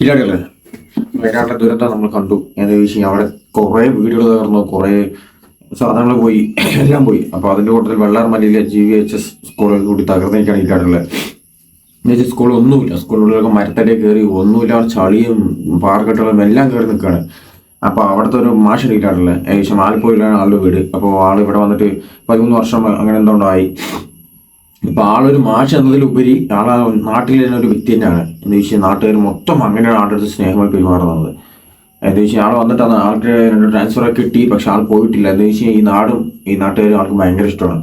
ഇല്ലാടല്ലേ വയനാട്ടിലെ ദുരന്തം നമ്മൾ കണ്ടു. എന്താ ചോദിച്ചാൽ അവിടെ കുറേ വീടുകൾ തകർന്നു കുറേ സാധനങ്ങൾ പോയി എല്ലാം പോയി. അപ്പോൾ അതിന്റെ കൂട്ടത്തിൽ വെള്ളാർമലയിലെ ജി വി എച്ച് എസ് സ്കൂളിൽ കൂടി തകർന്നിരിക്കുകയാണ് ഇല്ലാടുള്ളത് എന്നുവെച്ചാൽ സ്കൂൾ ഒന്നുമില്ല. സ്കൂളുകളിലൊക്കെ മരത്തടി കയറി ഒന്നുമില്ല. ചളിയും പാറക്കെട്ടുകളും എല്ലാം കയറി നിൽക്കുകയാണ്. അപ്പോൾ അവിടുത്തെ ഒരു മാഷ് ഇല്ലാടുള്ളത് ഏകദേശം ആലപ്പുഴയിലാണ് ആളുടെ വീട്. അപ്പോൾ ആൾ ഇവിടെ വന്നിട്ട് പതിമൂന്ന് വർഷം അങ്ങനെ എന്തോണ്ടോ ആയി. ഇപ്പൊ ആളൊരു മാഷ് എന്നതിലുപരി ആളാ നാട്ടിൽ തന്നെ ഒരു വ്യക്തി തന്നെയാണ്. എന്ന് വെച്ചാൽ നാട്ടുകാർ മൊത്തം അങ്ങനെയാണ് ആളുടെ സ്നേഹമായി പെരുമാറുന്നത്. എന്ന് വെച്ചാൽ ആൾ വന്നിട്ടാണ് ആൾക്ക് രണ്ട് ട്രാൻസ്ഫർ ഒക്കെ കിട്ടി പക്ഷെ ആൾ പോയിട്ടില്ല. എന്ന് വെച്ചാൽ ഈ നാടും ഈ നാട്ടുകാരും ആൾക്ക് ഭയങ്കര ഇഷ്ടമാണ്.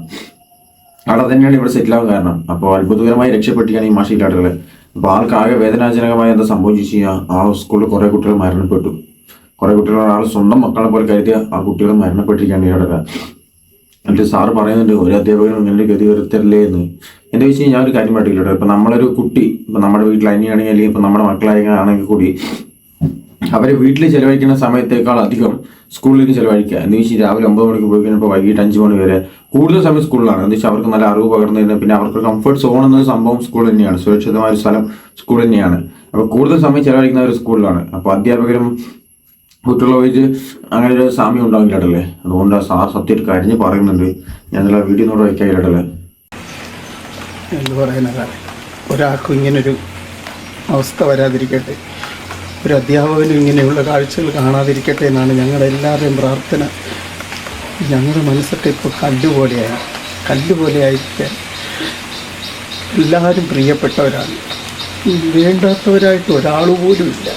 ആളെ തന്നെയാണ് ഇവിടെ സെറ്റിൽ ആവാൻ കാരണം. അപ്പോൾ അത്ഭുതകരമായി രക്ഷപ്പെട്ടിരിക്കുകയാണ് ഈ മാഷിലാട്ടുകൾ അപ്പോൾ ആൾക്ക് ആകെ വേദനാജനകമായി എന്താ സംഭവിച്ചു കഴിഞ്ഞാൽ ആ സ്കൂളിൽ കുറേ കുട്ടികൾ മരണപ്പെട്ടു. കുറേ കുട്ടികൾ ആൾ സ്വന്തം മക്കളെ പോലെ കരുതിയ ആ കുട്ടികൾ മരണപ്പെട്ടിരിക്കുകയാണ് ഇവിടെ എന്നിട്ട് സാറ് പറയുന്നുണ്ട് ഒരു അധ്യാപകനും ഇങ്ങനെ ഗതി വരുത്തരില്ലേ എന്ന്. എന്താ വെച്ച് ഞാൻ ഒരു കാര്യം പാട്ടില്ല ഇപ്പം നമ്മളൊരു കുട്ടി ഇപ്പം നമ്മുടെ വീട്ടിൽ അനിയാണെങ്കിൽ അല്ലെങ്കിൽ ഇപ്പം നമ്മുടെ മക്കളാണെങ്കിൽ കൂടി അവർ വീട്ടിൽ ചിലവഴിക്കുന്ന സമയത്തേക്കാൾ അധികം സ്കൂളിലേക്ക് ചിലവഴിക്കുക. എന്ന് വെച്ചാൽ രാവിലെ ഒമ്പത് മണിക്ക് പോയി കഴിഞ്ഞപ്പോൾ വൈകിട്ട് അഞ്ച് മണി വരെ കൂടുതൽ സമയം സ്കൂളിലാണ്. എന്ന് വെച്ചാൽ അവർക്ക് നല്ല അറിവ് പകർന്നതിന് പിന്നെ അവർക്ക് കംഫർട്ട് സോൺ എന്ന സംഭവം സ്കൂൾ തന്നെയാണ്. സുരക്ഷിതമായ ഒരു സ്ഥലം സ്കൂൾ തന്നെയാണ്. അപ്പോൾ കൂടുതൽ സമയം ചിലവഴിക്കുന്ന ഒരു സ്കൂളിലാണ്. അപ്പോൾ അധ്യാപകരും കുട്ടികളെ വഴിക്ക് അങ്ങനെ ഒരു സാമ്യം ഉണ്ടാവില്ലാട്ടല്ലേ അതുകൊണ്ട് ആ സാർ സത്യമായിട്ട് കരിഞ്ഞ് പറയുന്നുണ്ട്. ഞാൻ നല്ല വീഡിയോ നോട്ട് വയ്ക്കായില്ലടല്ലേ എന്ന് പറയുന്നത് ഒരാൾക്കും ഇങ്ങനൊരു അവസ്ഥ വരാതിരിക്കട്ടെ. ഒരു അധ്യാപകനും ഇങ്ങനെയുള്ള കാഴ്ചകൾ കാണാതിരിക്കട്ടെ എന്നാണ് ഞങ്ങളുടെ എല്ലാവരുടെയും പ്രാർത്ഥന. ഞങ്ങളുടെ മനസ്സൊക്കെ ഇപ്പോൾ കല്ലുപോലെയായി. കല്ലുപോലെയായിരിക്കാൻ എല്ലാവരും പ്രിയപ്പെട്ടവരാണ്. വേണ്ടാത്തവരായിട്ട് ഒരാൾ പോലും ഇല്ല.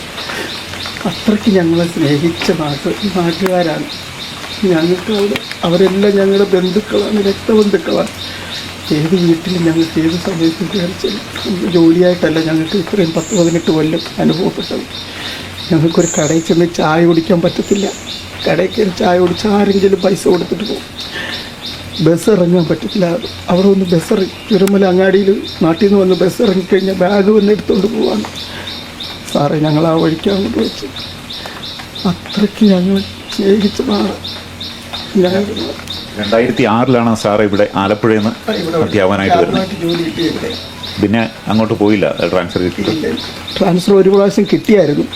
അത്രയ്ക്ക് ഞങ്ങളെ സ്നേഹിച്ച നാട്ട് നാട്ടുകാരാണ്. ഞങ്ങൾക്ക് അവരെല്ലാം ഞങ്ങളുടെ ബന്ധുക്കളാണ് രക്തബന്ധുക്കളാണ്. ഏത് വീട്ടിൽ ഞങ്ങൾക്ക് ഏത് സമയത്തും കയറിച്ചാൽ ജോലിയായിട്ടല്ല ഞങ്ങൾക്ക് ഇത്രയും പത്ത് പതിനെട്ട് കൊല്ലം അനുഭവപ്പെട്ടത്. ഞങ്ങൾക്കൊരു കടയിൽ ചെന്ന് ചായ കുടിക്കാൻ പറ്റത്തില്ല. കടയിൽ കയറി ചായ കുടിച്ച് ആരെങ്കിലും പൈസ കൊടുത്തിട്ട് പോകും. ബസ് ഇറങ്ങാൻ പറ്റത്തില്ല. അവിടെ ഒന്ന് ബസ് ഇറങ്ങി. തിരുമല അങ്ങാടിയിൽ നാട്ടിൽ നിന്ന് വന്ന് ബസ് ഇറങ്ങിക്കഴിഞ്ഞാൽ ബാഗ് വന്ന് എടുത്തുകൊണ്ട് പോവാണ്. സാറേ ഞങ്ങൾ ആ വഴിക്ക് അങ്ങോട്ട് വെച്ച്. അത്രയ്ക്ക് ഞങ്ങൾ സ്നേഹിച്ച നാട് ഞങ്ങൾ രണ്ടായിരത്തി ആറിലാണ് സാർ ഇവിടെ ആലപ്പുഴയിൽ നിന്ന് അധ്യാപകനായിട്ട് വരുന്നത്. പിന്നെ അങ്ങോട്ട് പോയില്ല ട്രാൻസ്ഫർ കിട്ടിയിട്ട് ട്രാൻസ്ഫർ ഒരു പ്രാവശ്യം കിട്ടിയായിരുന്നു.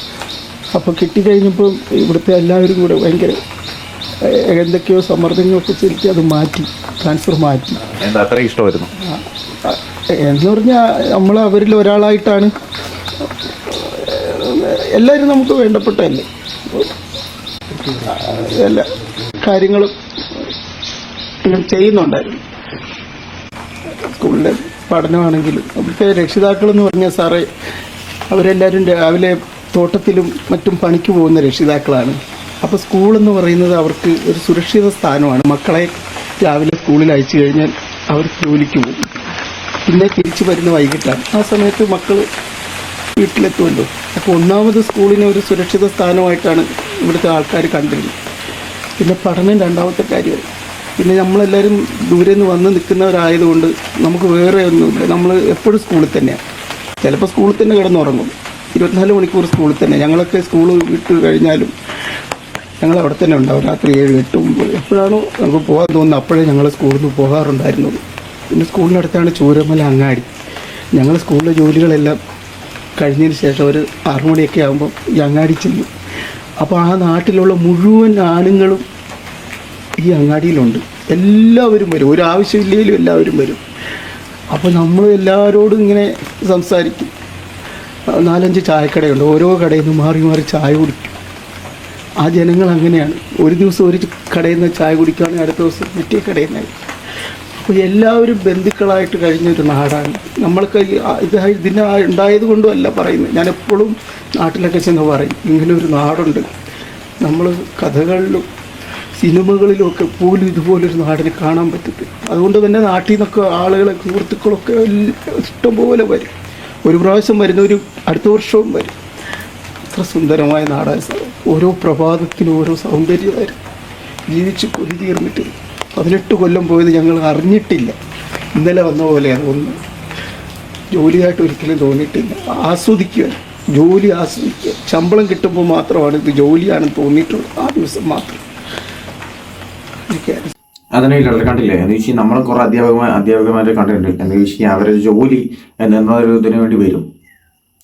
അപ്പോൾ കിട്ടിക്കഴിഞ്ഞപ്പോൾ ഇവിടുത്തെ എല്ലാവരും കൂടെ ഭയങ്കര എന്തൊക്കെയോ സമ്മർദ്ദങ്ങളൊക്കെ ചെലുത്തി അത് മാറ്റി ട്രാൻസ്ഫർ മാറ്റി. എന്താ അത്ര ഇഷ്ടമായിരുന്നു? എന്ന് പറഞ്ഞാൽ നമ്മൾ അവരിൽ ഒരാളായിട്ടാണ് എല്ലാവരും നമുക്ക് വേണ്ടപ്പെട്ട തന്നെ എല്ലാ കാര്യങ്ങളും ചെയ്യുന്നുണ്ടായിരുന്നു. സ്കൂളിലെ പഠനമാണെങ്കിലും അവിടുത്തെ രക്ഷിതാക്കളെന്ന് പറഞ്ഞാൽ സാറേ അവരെല്ലാവരും രാവിലെ തോട്ടത്തിലും മറ്റും പണിക്ക് പോകുന്ന രക്ഷിതാക്കളാണ്. അപ്പോൾ സ്കൂളെന്ന് പറയുന്നത് അവർക്ക് ഒരു സുരക്ഷിത സ്ഥാനമാണ്. മക്കളെ രാവിലെ സ്കൂളിൽ അയച്ചു കഴിഞ്ഞാൽ അവർ ജോലിക്ക് പോകും. പിന്നെ തിരിച്ചു വരുന്ന വൈകിട്ടാണ്. ആ സമയത്ത് മക്കൾ വീട്ടിലെത്തുമല്ലോ. അപ്പോൾ ഒന്നാമത് സ്കൂളിനെ ഒരു സുരക്ഷിത സ്ഥാനമായിട്ടാണ് ഇവിടുത്തെ ആൾക്കാർ കണ്ടിരുന്നത് പിന്നെ പഠനം രണ്ടാമത്തെ കാര്യമായി. പിന്നെ നമ്മളെല്ലാവരും ദൂരെ നിന്ന് വന്ന് നിൽക്കുന്നവരായതുകൊണ്ട് നമുക്ക് വേറെ ഒന്നുമില്ല. നമ്മൾ എപ്പോഴും സ്കൂളിൽ തന്നെയാണ്. ചിലപ്പോൾ സ്കൂളിൽ തന്നെ കിടന്നുറങ്ങും. ഇരുപത്തിനാല് മണിക്കൂർ സ്കൂളിൽ തന്നെ. ഞങ്ങളൊക്കെ സ്കൂൾ വിട്ട് കഴിഞ്ഞാലും ഞങ്ങൾ അവിടെ തന്നെ ഉണ്ടാവും. രാത്രി ഏഴ് എട്ട് ഒമ്പത്. എപ്പോഴാണോ നമുക്ക് പോകാൻ തോന്നുന്നത് അപ്പോഴേ ഞങ്ങൾ സ്കൂളിൽ നിന്ന് പോകാറുണ്ടായിരുന്നത് പിന്നെ സ്കൂളിനടുത്താണ് ചൂരമല അങ്ങാടി. ഞങ്ങൾ സ്കൂളിലെ ജോലികളെല്ലാം കഴിഞ്ഞതിന് ശേഷം ഒരു ആറുമണിയൊക്കെ ആകുമ്പോൾ അങ്ങാടി ചെല്ലും. അപ്പോൾ ആ നാട്ടിലുള്ള മുഴുവൻ ആണുങ്ങളും ഈ അങ്ങാടിയിലുണ്ട്. എല്ലാവരും വരും. ഒരു ആവശ്യമില്ലെങ്കിലും എല്ലാവരും വരും. അപ്പോൾ നമ്മൾ എല്ലാവരോടും ഇങ്ങനെ സംസാരിക്കും. നാലഞ്ച് ചായക്കടയുണ്ട്. ഓരോ കടയിൽ നിന്ന് മാറി മാറി ചായ കുടിക്കും. ആ ജനങ്ങൾ അങ്ങനെയാണ്. ഒരു ദിവസം ഒരു കടയിൽ നിന്ന് ചായ കുടിക്കുകയാണെങ്കിൽ അടുത്ത ദിവസം മറ്റേ കടയിൽ നിന്നായി അപ്പോൾ എല്ലാവരും ബന്ധുക്കളായിട്ട് കഴിഞ്ഞൊരു നാടാണ്. നമ്മൾക്ക് ഇത് ഇതിന് ഉണ്ടായത് കൊണ്ടും അല്ല പറയുന്നത്. ഞാൻ എപ്പോഴും നാട്ടിലൊക്കെ ചെന്ന് പറയും ഇങ്ങനെ ഒരു നാടുണ്ട്. നമ്മൾ കഥകളിലും സിനിമകളിലും ഒക്കെ പോലും ഇതുപോലൊരു നാടിനെ കാണാൻ പറ്റത്തില്ല. അതുകൊണ്ട് തന്നെ നാട്ടിൽ നിന്നൊക്കെ ആളുകളെ സുഹൃത്തുക്കളൊക്കെ ഇഷ്ടംപോലെ വരും. ഒരു പ്രാവശ്യം വരുന്ന ഒരു അടുത്ത വർഷവും വരും. അത്ര സുന്ദരമായ നാടായ ഓരോ പ്രഭാതത്തിനും ഓരോ സൗന്ദര്യമായിരുന്നു. ജീവിച്ച് കൊതി തീർന്നിട്ട് പതിനെട്ട് കൊല്ലം പോയത് ഞങ്ങൾ അറിഞ്ഞിട്ടില്ല. ഇന്നലെ വന്ന പോലെ ഒന്ന് ജോലിയായിട്ട് ഒരിക്കലും തോന്നിയിട്ടില്ല. ആസ്വദിക്കുക. ജോലി ആസ്വദിക്കുക. ശമ്പളം കിട്ടുമ്പോൾ മാത്രമാണ് ഇത് ജോലിയാണെന്ന് തോന്നിയിട്ടുള്ളത് ആ ദിവസം മാത്രം. അതന്നെ അതിനെ ഇല്ല കണ്ടില്ലേ? എന്ന് വെച്ചാൽ നമ്മൾ കുറെ അധ്യാപകമാർ അധ്യാപകന്മാരെ കണ്ടിട്ടുണ്ട്. എന്ന് വെച്ചാൽ അവരൊരു ജോലി എന്നൊരു ഇതിനു വേണ്ടി വരും.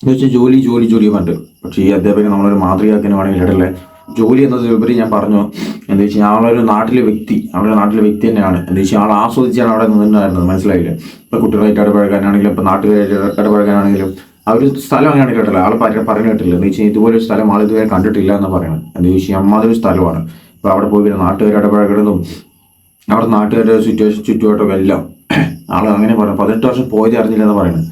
എന്ന് വെച്ചാൽ ജോലി ജോലി ജോലി പറഞ്ഞിട്ട്. പക്ഷേ ഈ അധ്യാപകൻ നമ്മളൊരു മാതൃകയാക്കാൻ വേണമെങ്കിൽ ഇടല്ലേ ജോലി എന്നതിലുപരി ഞാൻ പറഞ്ഞു എന്താ വെച്ചാൽ ആളൊരു നാട്ടിലെ വ്യക്തി അവരുടെ നാട്ടിലെ വ്യക്തി തന്നെയാണ്. എന്താ വെച്ചാൽ ആൾ ആസ്വദിച്ചാണ് അവിടെ നിന്നിട്ടുണ്ടായിരുന്നത് മനസ്സിലായില്ലേ? ഇപ്പൊ കുട്ടികളായിട്ട് ഇടപഴകാനാണെങ്കിലും ഇപ്പൊ നാട്ടുകാരായിട്ട് ഇടപഴകാനാണെങ്കിലും ആ ഒരു സ്ഥലം അങ്ങനെയാണ് കേട്ടില്ല. ആൾ പറഞ്ഞ കേട്ടില്ല. എന്ന് വെച്ചാൽ ഇതുപോലെ ഒരു സ്ഥലം ആൾ ഇതുവരെ കണ്ടിട്ടില്ല എന്ന് പറയുന്നത് എന്താ വെച്ചാൽ അമ്മാതൊരു സ്ഥലമാണ്. ഇപ്പൊ അവിടെ പോയി നാട്ടുകാർ ഇടപഴകുന്നതും അവിടെ നാട്ടുകാരുടെ സിറ്റുവേഷൻ ചുറ്റുവട്ടം എല്ലാം ആൾ അങ്ങനെ പറഞ്ഞു. പതിനെട്ട് വർഷം പോയത് അറിഞ്ഞില്ല എന്ന് പറയുന്നത്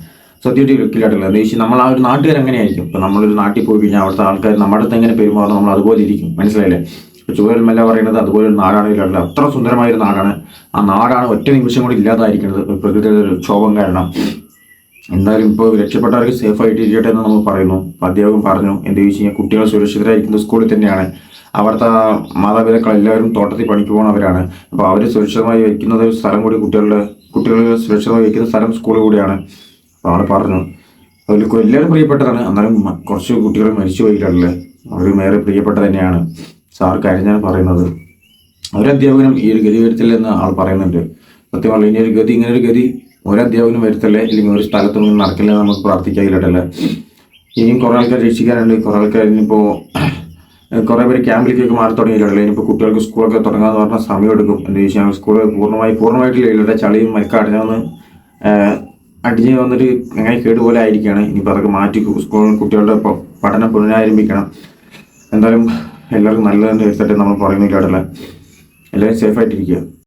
സത്യമായിട്ട് ഒരിക്കലായിട്ടില്ല എന്താ നമ്മൾ ആ ഒരു നാട്ടുകാർ അങ്ങനെയായിരിക്കും ഇപ്പം നമ്മളൊരു നാട്ടിൽ പോയി കഴിഞ്ഞാൽ അവിടുത്തെ ആൾക്കാർ നമ്മുടെ അടുത്ത് എങ്ങനെ പെരുമാറും നമ്മൾ അതുപോലെ ഇരിക്കും. മനസ്സിലായില്ലേ? ഇപ്പോൾ ചുവരമല്ല പറയുന്നത് അതുപോലെ ഒരു നാടാണ് ഇല്ലാട്ടില്ല അത്ര സുന്ദരമായ ഒരു നാടാണ്. ആ നാടാണ് ഒറ്റ നിമിഷം കൂടി ഇല്ലാതായിരിക്കുന്നത്. പ്രകൃതിയുടെ ഒരു ക്ഷോഭം കാരണം. എന്തായാലും ഇപ്പോൾ രക്ഷപ്പെട്ടവർക്ക് സേഫ് ആയിട്ട് ഇരിക്കട്ടെ എന്ന് നമ്മൾ പറയുന്നു. അധ്യാപകം പറഞ്ഞു എന്താ ചോദിച്ചു കഴിഞ്ഞാൽ കുട്ടികൾ സുരക്ഷിതരായിരിക്കുന്ന സ്കൂളിൽ തന്നെയാണ്. അവിടുത്തെ മാതാപിതാക്കൾ എല്ലാവരും തോട്ടത്തിൽ പണിക്ക് പോകുന്നവരാണ് അപ്പോൾ അവർ സുരക്ഷിതമായി വയ്ക്കുന്നത് ഒരു സ്ഥലം കൂടി കുട്ടികളുടെ കുട്ടികൾ സുരക്ഷിതമായി വയ്ക്കുന്ന സ്ഥലം സ്കൂൾ കൂടിയാണ്. ആൾ പറഞ്ഞു. അതിൽ എല്ലാവരും പ്രിയപ്പെട്ടതാണ്. മ- കുറച്ച് കുട്ടികൾ മരിച്ചു പോയിട്ടല്ലേ അവർ വേറെ പ്രിയപ്പെട്ട തന്നെയാണ്. സാർ കരഞ്ഞാണ് പറയുന്നത്. ഒരു അധ്യാപകനും ഈ ഒരു ഗതി വരുത്തില്ലെന്ന് ആൾ പറയുന്നുണ്ട്. സത്യം പറഞ്ഞു ഇനി ഒരു ഗതി ഇങ്ങനെ ഒരു ഗതി ഒരു അധ്യാപകനും വരുത്തല്ലേ? ഇല്ലെങ്കിൽ ഒരു സ്ഥലത്തൊന്നും നടക്കില്ല നമുക്ക് പ്രാർത്ഥിക്കാതില്ലട്ടല്ലേ ഇനിയും കുറേ ആൾക്കാർ രക്ഷിക്കാനുണ്ട്. കുറേ ആൾക്കാർ ഇനിയിപ്പോൾ കുറേ പേര് ക്യാമ്പിലേക്കൊക്കെ മാറി തുടങ്ങിയില്ലല്ലേ ഇനിയിപ്പോൾ കുട്ടികൾക്ക് സ്കൂളൊക്കെ തുടങ്ങാമെന്ന് പറഞ്ഞാൽ സമയം എടുക്കും എന്താ വെച്ചാൽ സ്കൂൾ പൂർണമായി പൂർണമായിട്ടില്ല ചളിയും മരക്കടഞ്ഞൊന്ന് അടിഞ്ഞ് വന്നിട്ട് അങ്ങനെ കേടുപോലെ ആയിരിക്കുകയാണ്. ഇനിയിപ്പോൾ അതൊക്കെ മാറ്റി സ്കൂൾ കുട്ടികളുടെ പഠനം പുനരാരംഭിക്കണം. എന്തായാലും എല്ലാവർക്കും നല്ലതെന്ന് വരുത്തട്ടെ നമ്മൾ പറയുന്നില്ല എല്ലാവരും സേഫായിട്ടിരിക്കുക